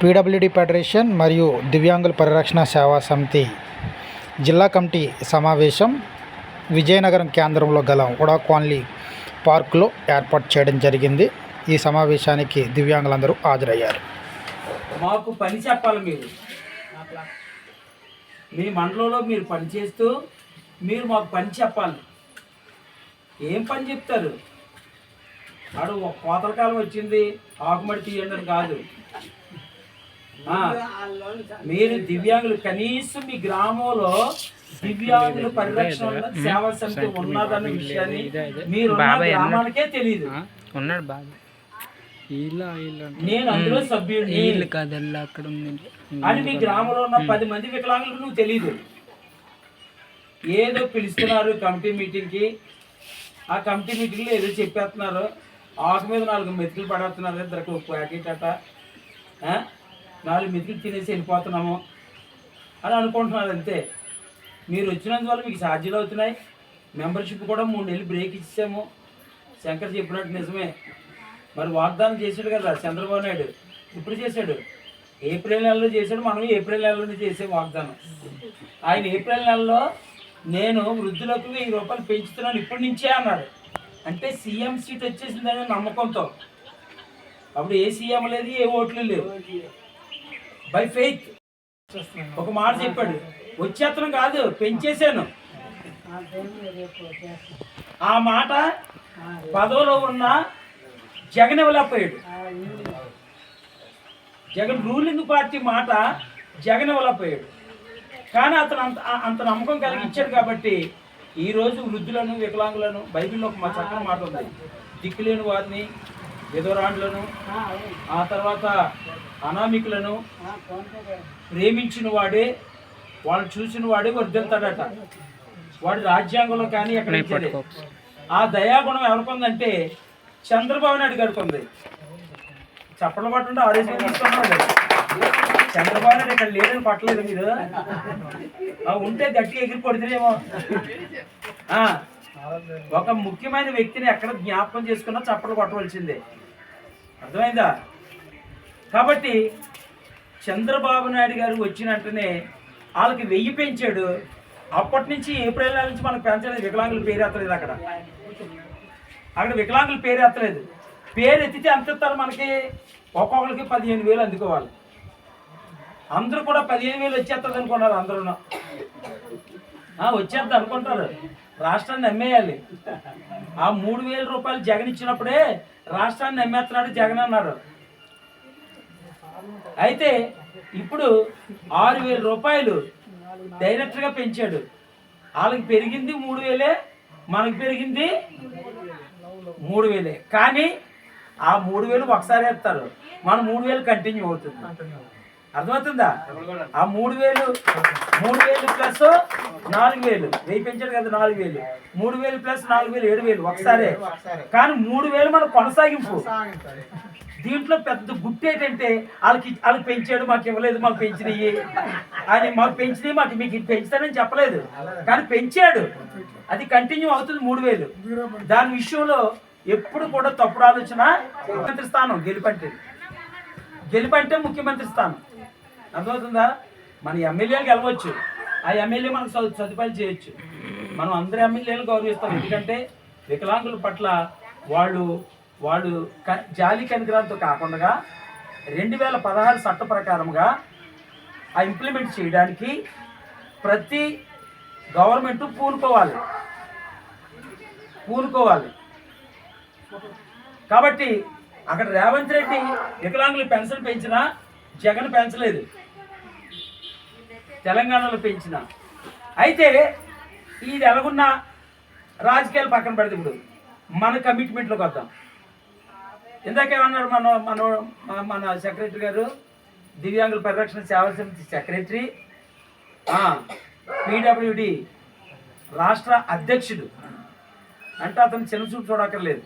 PWD federation మరియు దివ్యాంగుల పరిరక్షణ సేవా సమితి జిల్లా కమిటీ సమావేశం విజయనగరం కేంద్రంలో గల ఉడాక్వాన్లీ పార్కులో ఏర్పాటు చేయడం జరిగింది. ఈ సమావేశానికి దివ్యాంగులందరూ హాజరయ్యారు. మాకు పని చెప్పాలి మీరు. మీ మండలంలో మీరు పని చేస్తూ మీరు మాకు పని చెప్పాలి. ఏం పని చెప్తారు? ఆడు కోతల కాలం వచ్చింది. ఆకుమడి తీయండి కాదు. మీరు దివ్యాంగులు కనీసం మీ గ్రామంలో దివ్యాంగుల పరిరక్షణ సేవా సమితి ఉన్నదన్న విషయాన్ని మీరు గ్రామానికే తెలియదు ఉన్నాడు బాబు నేను అందులో సభ్యుడిని. వీళ్ళు కాదల్లా అక్కడ అని మీ గ్రామంలో ఉన్న పది మంది వికలాంగులకు నువ్వు తెలియదు ఏదో పిలుస్తున్నారు కమిటీ మీటింగ్కి. ఆ కమిటీ మీటింగ్లో ఏదో చెప్పేస్తున్నారు. ఆకు మీద నాలుగు మెతుకులు పడేస్తున్నారు. ఇద్దరికి ఒక ప్యాకెట్ అట? నాలుగు మెతుకులు తినేసి వెళ్ళిపోతున్నాము. అని అనుకుంటున్నారు అంతే. మీరు వచ్చినందువల్ల మీకు ఛార్జీలు అవుతున్నాయి. మెంబర్షిప్ కూడా మూడు నెలలు బ్రేక్ ఇచ్చాము శంకర్ చెప్పినట్టు నిజమే. మరి వాగ్దానం చేశాడు కదా చంద్రబాబు నాయుడు. ఇప్పుడు చేశాడు. ఏప్రిల్ నెలలో చేశాడు మనం ఏప్రిల్ నెలలోనే చేసే వాగ్దానం. ఆయన ఏప్రిల్ నెలలో నేను వృద్ధులకు వెయ్యి రూపాయలు పెంచుతున్నాను ఇప్పటి నుంచే అన్నాడు. అంటే సీఎం సీట్ వచ్చేసిందనే నమ్మకంతో. అప్పుడు ఏ సీఎం లేదు ఏ ఓట్లు లేవు. By faith. ఒక మాట చెప్పాడు. వచ్చేత్తనం కాదు పెంచేశాను. ఆ మాట పదవిలో ఉన్న జగన్ ఇవ్వలేకపోయాడు జగన్ రూలింగ్ పార్టీ మాట జగన్ ఇవ్వలేకపోయాడు కానీ అతను అంత అంత నమ్మకం కలిగించాడు కాబట్టి ఈ రోజు వృద్ధులను వికలాంగులను బైబిల్లో ఒక మా చక్కని మాట ఉంది. దిక్కులేని వారిని విధవరాండ్లను ఆ తర్వాత అనామికులను ప్రేమించిన వాడే వాళ్ళని చూసిన వాడే వర్దిల్తాడట వాడి రాజ్యాంగంలో కానీ ఎక్కడ ఆ దయాగుణం ఎవరికి ఉందంటే చంద్రబాబు నాయుడు గారికి ఉంది చప్పట్లు పట్టుంటే ఆడేసి తీసుకున్నాడు చంద్రబాబు నాయుడు ఇక్కడ లేదని పట్టలేదు మీరు. ఆ ఉంటే గట్టిగా ఎగిరి పడుతురేమో ఆ, ఒక ముఖ్యమైన వ్యక్తిని ఎక్కడ జ్ఞాపకం చేసుకున్నా చప్పట్లు కొట్టవలసిందే. అర్థమైందా? కాబట్టి చంద్రబాబు నాయుడు గారు వచ్చిన వెంటనే వాళ్ళకి వెయ్యి పెంచాడు. అప్పటి నుంచి ఏప్రిల్ నెల నుంచి మనకు పెంచలేదు. వికలాంగుల పేరు ఎత్తలేదు అక్కడ. అక్కడ వికలాంగుల పేరు ఎత్తలేదు. పేరు ఎత్తితే ఎంత ఇస్తారు మనకి? ఒక్కొక్కరికి పదిహేను వేలు అందుకోవాలి. అందరూ కూడా పదిహేను వేలు వచ్చేస్తుంది అనుకున్నారు అందరూ వచ్చేద్ది అనుకుంటారు. రాష్ట్రాన్ని నమ్మేయాలి. ఆ మూడు వేల రూపాయలు జగన్ ఇచ్చినప్పుడే రాష్ట్రాన్ని నమ్మేస్తున్నాడు జగన్ అన్నారు. అయితే ఇప్పుడు ఆరు వేల రూపాయలు డైరెక్ట్గా పెంచాడు. వాళ్ళకి పెరిగింది మూడు వేలే మనకి పెరిగింది మూడు వేలే. కానీ ఆ మూడు వేలు ఒకసారి వేస్తారు. మన మూడు వేలు కంటిన్యూ అవుతుంది. అర్థమవుతుందా? ఆ మూడు వేలు మూడు వేలు ప్లస్ నాలుగు వేలు. వెయ్యి పెంచాడు కదా నాలుగు వేలు. మూడు వేలు ప్లస్ నాలుగు వేలు ఏడు వేలు ఒకసారే. కానీ మూడు వేలు మన కొనసాగింపు. దీంట్లో పెద్ద గుట్టు ఏంటంటే వాళ్ళకి వాళ్ళకి పెంచాడు మాకు ఇవ్వలేదు మాకు పెంచినవి అని మాకు పెంచినవి మాకు మీకు ఇది పెంచుతానని చెప్పలేదు. కానీ పెంచాడు. అది కంటిన్యూ అవుతుంది మూడు వేలు. దాని విషయంలో ఎప్పుడు కూడా తప్పుడు ఆలోచన ముఖ్యమంత్రి స్థానం గెలుపంటే. గెలుపంటే ముఖ్యమంత్రి స్థానం. అర్థమవుతుందా? మన ఎమ్మెల్యేలు గెలవచ్చు. ఆ ఎమ్మెల్యే మనం సదు సదుపాయాలు చేయొచ్చు. మనం అందరి ఎమ్మెల్యేలు గౌరవిస్తాం. ఎందుకంటే వికలాంగుల పట్ల వాళ్ళు వాళ్ళు క- జాలి కనికరాలతో కాకుండా రెండు వేల పదహారు చట్ట ప్రకారంగా ఆ ఇంప్లిమెంట్ చేయడానికి ప్రతి గవర్నమెంట్ పూనుకోవాలి. పూనుకోవాలి. కాబట్టి అక్కడ రేవంత్ రెడ్డి వికలాంగులు పెన్షన్ పెంచినా జగన్ పెంచలేదు. తెలంగాణలో పెంచిన. అయితే ఇది ఎలాగున్న రాజకీయాలు పక్కన పెడితే ఇప్పుడు మన కమిట్మెంట్లోకి వద్దాం. ఇందాకేమన్నారు మన మన మన- సెక్రటరీ గారు? దివ్యాంగుల పరిరక్షణ సేవల సమితి సెక్రటరీ పీడబ్ల్యూడి రాష్ట్ర అధ్యక్షుడు. అంటే అతను చిన్న చూపు చూడక్కర్లేదు.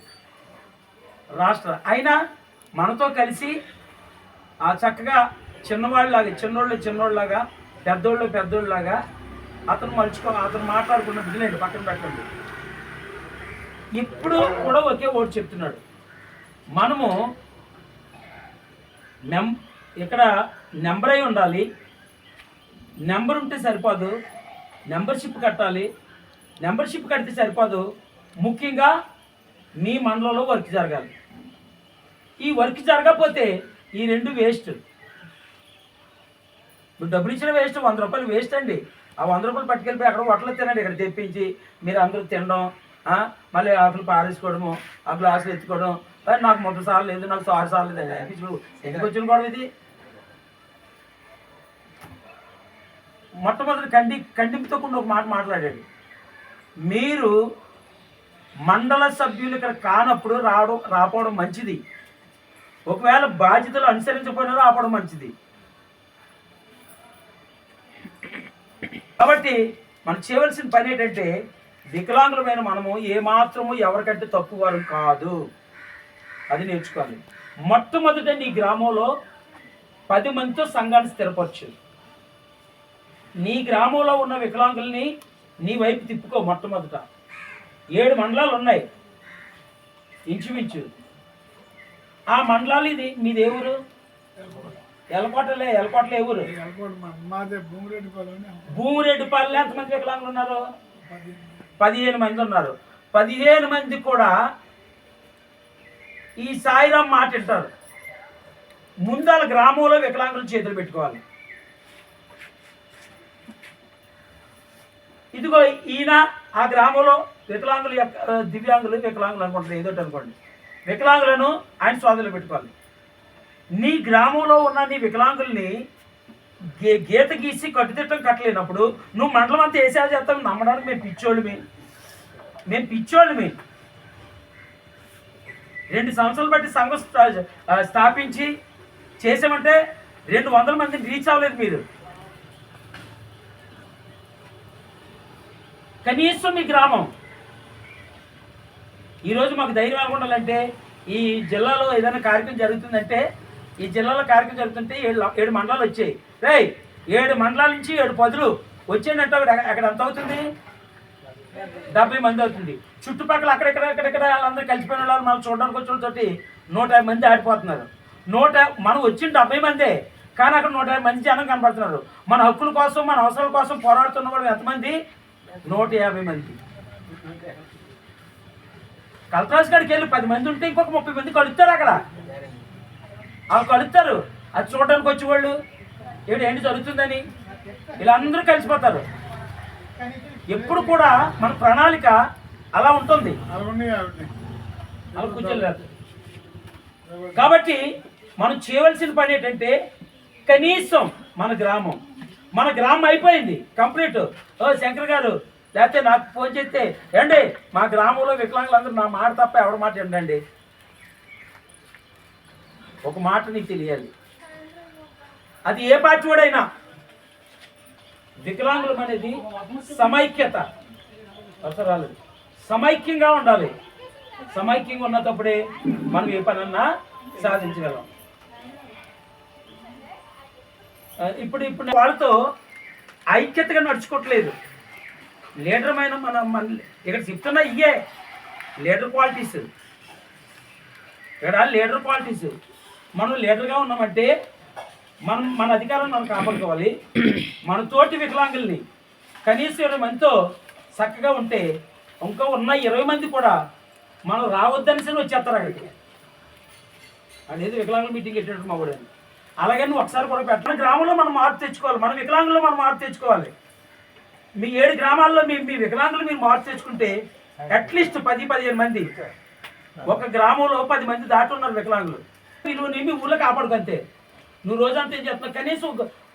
రాష్ట్ర అయినా మనతో కలిసి ఆ చక్కగా చిన్నవాళ్ళలాగా చిన్నోళ్ళు చిన్నోళ్ళలాగా పెద్దోళ్ళు పెద్దోళ్ళలాగా అతను మలుచుకో అతను మాట్లాడుకున్న వినలేదు పక్కన పెట్టండి. ఇప్పుడు కూడా ఒకే ఓటు చెప్తున్నాడు. మనము నెం ఇక్కడ నెంబర్ అయి ఉండాలి. నెంబర్ ఉంటే సరిపోదు. నెంబర్షిప్ కట్టాలి. నెంబర్షిప్ కడితే సరిపోదు. ముఖ్యంగా మీ మండలంలో వర్క్ జరగాలి. ఈ వర్క్ జరగకపోతే ఈ రెండు వేస్ట్. నువ్వు డబ్బులు ఇచ్చిన వేస్ట్ వంద రూపాయలు వేస్ట్ అండి. ఆ వంద రూపాయలు పట్టుకెళ్ళిపోయి అక్కడ హోటల్లో తినండి ఇక్కడ తెప్పించి మీరు అందరూ తినడం మళ్ళీ ఆకులు పారేసుకోవడము ఆ గ్లాసులు ఎత్తుకోవడం. నాకు ముప్పై సార్లు లేదు నాకు సారు సార్లు లేదు. ఇప్పుడు ఎందుకు వచ్చిన గొడవ ఇది? మొట్టమొదటి కండి ఖండింపుతో కూడా ఒక మాట మాట్లాడాడు. మీరు మండల సభ్యులు ఇక్కడ కానప్పుడు రావడం రాపోవడం మంచిది. ఒకవేళ బాధ్యతలు అనుసరించకపోయినా రావడం మంచిది. కాబట్టి మనం చేయవలసిన పని ఏంటంటే వికలాంగులమైన మనము ఏమాత్రము ఎవరికంటే తక్కువ వారు కాదు. అది నేర్చుకోవాలి. మొట్టమొదట నీ గ్రామంలో పది మందితో సంఘాన్ని స్థిరపరచు. నీ గ్రామంలో ఉన్న వికలాంగుల్ని నీ వైపు తిప్పుకో మొట్టమొదట. ఏడు మండలాలు ఉన్నాయి. ఇంచుమించు. ఆ మండలాలు ఇది. మీ ఏ ఎలకోటలే ఎలకోటలే భూమిరెడ్డిపాలెం భూమిరెడ్డిపల్లి ఎంతమంది వికలాంగులు ఉన్నారు? పదిహేను మంది. ఉన్నారు. పదిహేను మంది కూడా ఈ సాయిరాం మాట వింటారు. ముందాల గ్రామంలో వికలాంగులు చేతులు పెట్టుకోవాలి. ఇదిగో ఈయన ఆ గ్రామంలో వికలాంగులు యొక్క- దివ్యాంగులు వికలాంగులు అనుకుంటారు ఏదో ఒకటి అనుకోండి. వికలాంగులను ఆయన స్వాధీనంలో పెట్టుకోవాలి. నీ గ్రామంలో ఉన్న నీ వికలాంగుల్ని గే గీత గీసి కట్టుదిట్టం కట్టలేనప్పుడు నువ్వు మండలం అంతా ఏ సేవ చేస్తావు నమ్మడానికి మేము పిచ్చోళ్ళమే. మేము పిచ్చోళ్ళమే. రెండు సంవత్సరాలు బట్టి సంఘం స్థాపించి చేసామంటే రెండు వందల మందిని రీచ్ అవ్వలేదు మీరు. కనీసం మీ గ్రామం. ఈరోజు మాకు ధైర్యం ఉండాలంటే ఈ జిల్లాలో ఏదైనా కార్యక్రమం జరుగుతుందంటే ఈ జిల్లాలో కార్యక్రమం జరుగుతుంటే ఏడు ఏడు మండలాలు వచ్చాయి. రేయ్ ఏడు మండలాల నుంచి ఏడు పదులు. వచ్చేయంటే అక్కడ ఎంత అవుతుంది? డెబ్బై మంది అవుతుంది. చుట్టుపక్కల అక్కడెక్కడ అక్కడెక్కడ వాళ్ళందరూ కలిసిపోయిన వాళ్ళు మనం చూడడానికి వచ్చిన తోటి నూట యాభై మంది ఆడిపోతున్నారు. నూట మనం వచ్చిన డెబ్బై మందే కానీ అక్కడ నూట యాభై మంది జనం కనపడుతున్నారు మన హక్కుల కోసం మన అవసరాల కోసం పోరాడుతున్న వాళ్ళు ఎంతమంది? నూట యాభై మంది. కల్తరాజ్ గారికి వెళ్ళి పది మంది ఉంటే ఇంకొక ముప్పై మంది కలుస్తారు అక్కడ. ఆ కలుస్తారు. అది చూడడానికి వచ్చేవాళ్ళు. ఏడు ఏంటి జరుగుతుందని? వీళ్ళందరూ కలిసిపోతారు. ఎప్పుడు కూడా మన ప్రణాళిక అలా ఉంటుంది. అలా అలా కూర్చోలేదు కాబట్టి మనం చేయవలసిన పని ఏంటంటే కనీసం మన గ్రామం. మన గ్రామం అయిపోయింది. కంప్లీట్. ఓ శంకర్ గారు లేకపోతే నాకు ఫోన్ చేస్తే ఏండి మా గ్రామంలో వికలాంగులందరూ నా మాట తప్ప ఎవరి మాట ఏంటండి ఒక మాట నీకు తెలియాలి. అది ఏ పార్టీ వికలాంగులం అనేది సమైక్యత. అవసరాలు. సమైక్యంగా ఉండాలి. సమైక్యంగా ఉన్నప్పుడే మనం ఏ పనన్నా సాధించగలం. ఇప్పుడు ఇప్పుడు వాళ్ళతో ఐక్యతగా నడుచుకోవట్లేదు. లీడరమైన మన మన ఇక్కడ చెప్తున్నా ఇయే లీడర్ క్వాలిటీస్. ఇక్కడ లీడర్ క్వాలిటీస్. మనం లీడర్గా ఉన్నామంటే మనం మన అధికారం మనం కాపాడుకోవాలి. మన తోటి వికలాంగుల్ని కనీసం ఇరవై మందితో చక్కగా ఉంటే ఇంకా ఉన్న ఇరవై మంది కూడా మనం రావద్దని సరే వచ్చేస్తారు అక్కడికి. అనేది వికలాంగుల మీటింగ్ పెట్టినట్టు మా కూడా అలాగే నువ్వు ఒకసారి కూడా పెట్టిన గ్రామంలో మనం మార్పు తెచ్చుకోవాలి. మన వికలాంగుల్లో మనం మార్పు తెచ్చుకోవాలి. మీ ఏడు గ్రామాల్లో మీ మీ వికలాంగులు మీరు మార్పు తెచ్చుకుంటే అట్లీస్ట్ పది పదిహేను మంది. ఒక గ్రామంలో పది మంది దాటి ఉన్నారు వికలాంగులు. విలువని మీ ఊళ్ళో కాపాడుకంతే నువ్వు రోజంతా ఏం చేస్తున్నావు? కనీసం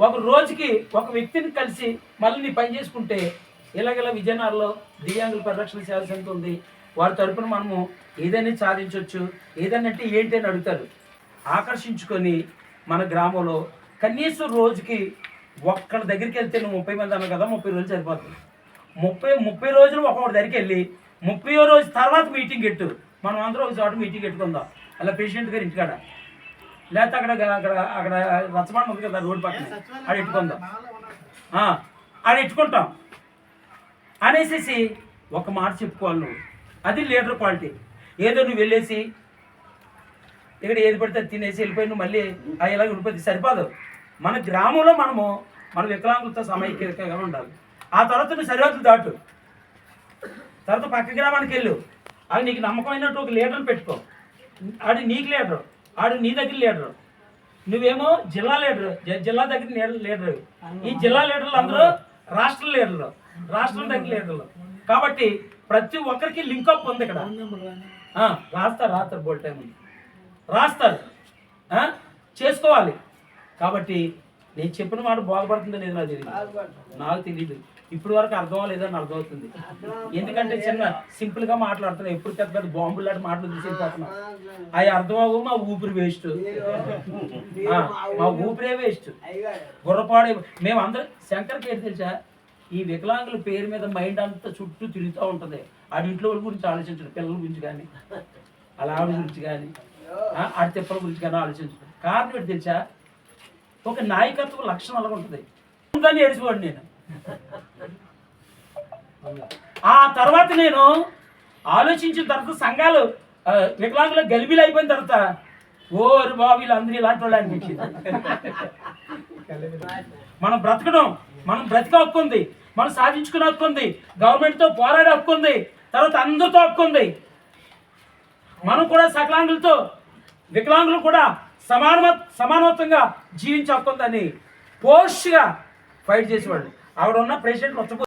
ఒక రోజుకి ఒక వ్యక్తిని కలిసి మళ్ళీ నీ పని చేసుకుంటే ఇలాగలా విజయనగరంలో దివ్యాంగుల పరిరక్షణ సేవ సంస్థ ఉంది. వారి తరపున మనము ఏదైనా సాధించవచ్చు ఏదైనా అంటే ఏంటి అని అడుగుతారు. ఆకర్షించుకొని మన గ్రామంలో కనీసం రోజుకి ఒక్కడి దగ్గరికి వెళ్తే నువ్వు ముప్పై మంది అన్నావు కదా ముప్పై రోజులు సరిపోతుంది. ముప్పై ముప్పై రోజులు ఒక్కొక్కడి దగ్గరికి వెళ్ళి ముప్పై రోజు తర్వాత మీటింగ్ పెట్టు. మనం అందరం ఒక చోట మీటింగ్ పెట్టుకుందాం. అలా పేషెంట్ గారు ఇంటికాడ. లేకపోతే అక్కడ అక్కడ అక్కడ రచ్చబండ ఉంది కదా రోడ్ పక్కన. ఆడ ఎట్టుకుందాం ఆ, ఆడ ఎట్టుకుంటాం అనేసేసి ఒక మాట చెప్పుకోవాలి నువ్వు. అది లీడర్ క్వాలిటీ. ఏదో నువ్వు వెళ్ళేసి ఇక్కడ ఏది పడితే అది తినేసి వెళ్ళిపోయిన మళ్ళీ అవి ఇలాగ ఉండిపోతుంది సరిపోదు. మన గ్రామంలో మనము మన వికలాంగులతో సమైక్యంగా ఉండాలి. ఆ తర్వాత నువ్వు సరిహద్దులు దాటు. తర్వాత పక్క గ్రామానికి వెళ్ళు. అది నీకు నమ్మకమైనట్టు ఒక లీడర్ని పెట్టుకో. ఆడు నీకు లీడరు. ఆడు నీ దగ్గర లీడరు. నువ్వేమో జిల్లా లీడరు. జిల్లా దగ్గర లీడర్ లీడరు. ఈ జిల్లా లీడర్లు అందరూ రాష్ట్ర లీడర్లు. రాష్ట్రం దగ్గర లీడర్లు. కాబట్టి ప్రతి ఒక్కరికి లింక్ అప్ ఉంది ఇక్కడ. రాస్తారు రాస్తారు బోల్ టైం రాస్తారు. చేసుకోవాలి. కాబట్టి నేను చెప్పిన మాట బాగుపడుతుందో లేదో నాకు తెలియదు నాకు తెలియదు ఇప్పుడు వరకు అర్థం లేదని అర్థమవుతుంది. ఎందుకంటే చిన్న సింపుల్గా మాట్లాడుతున్నా ఎప్పుడు పెద్ద పెద్ద బాంబులు లాంటి మాటలు తీసేస్తున్నా అవి అర్థం అవ్వవు మా ఊపిరి వేస్ట్. మా ఊపిరే వేస్ట్. గుర్రపాడే మేము అందరం శంకర్కి ఏంటి తెలుసా? ఈ వికలాంగుల పేరు మీద మైండ్ అంతా చుట్టూ తిరుగుతూ ఉంటుంది. ఆడి ఇంట్లో వాళ్ళ గురించి ఆలోచించడు పిల్లల గురించి కానీ అలా గురించి కానీ ఆడి తిప్పల గురించి కానీ ఆలోచించడు కారణం ఏంటి తెలుసా? ఒక నాయకత్వ లక్షణం అలాగ ఉంటుంది. ఉందని ఏడిచిపోడు నేను. ఆ తర్వాత నేను ఆలోచించిన తర్వాత సంఘాలు ఆ, వికలాంగులు గలిబిలు అయిపోయిన తర్వాత ఓరు బాబు వీళ్ళందరూ ఇలాంటి వాళ్ళు అనిపించింది మనం బ్రతకడం మనం బ్రతిక హక్కు ఉంది మనం సాధించుకునే హక్కు ఉంది గవర్నమెంట్తో పోరాడే హక్కు ఉంది తర్వాత అందరితో హక్కు ఉంది. మనం కూడా సకలాంగులతో వికలాంగులు కూడా సమాన సమానత్వంగా జీవించే హక్కు ఉందని పోస్ట్గా ఫైట్ చేసేవాళ్ళు. ఆవిడ ఉన్న ప్రెసిడెంట్ మొత్తం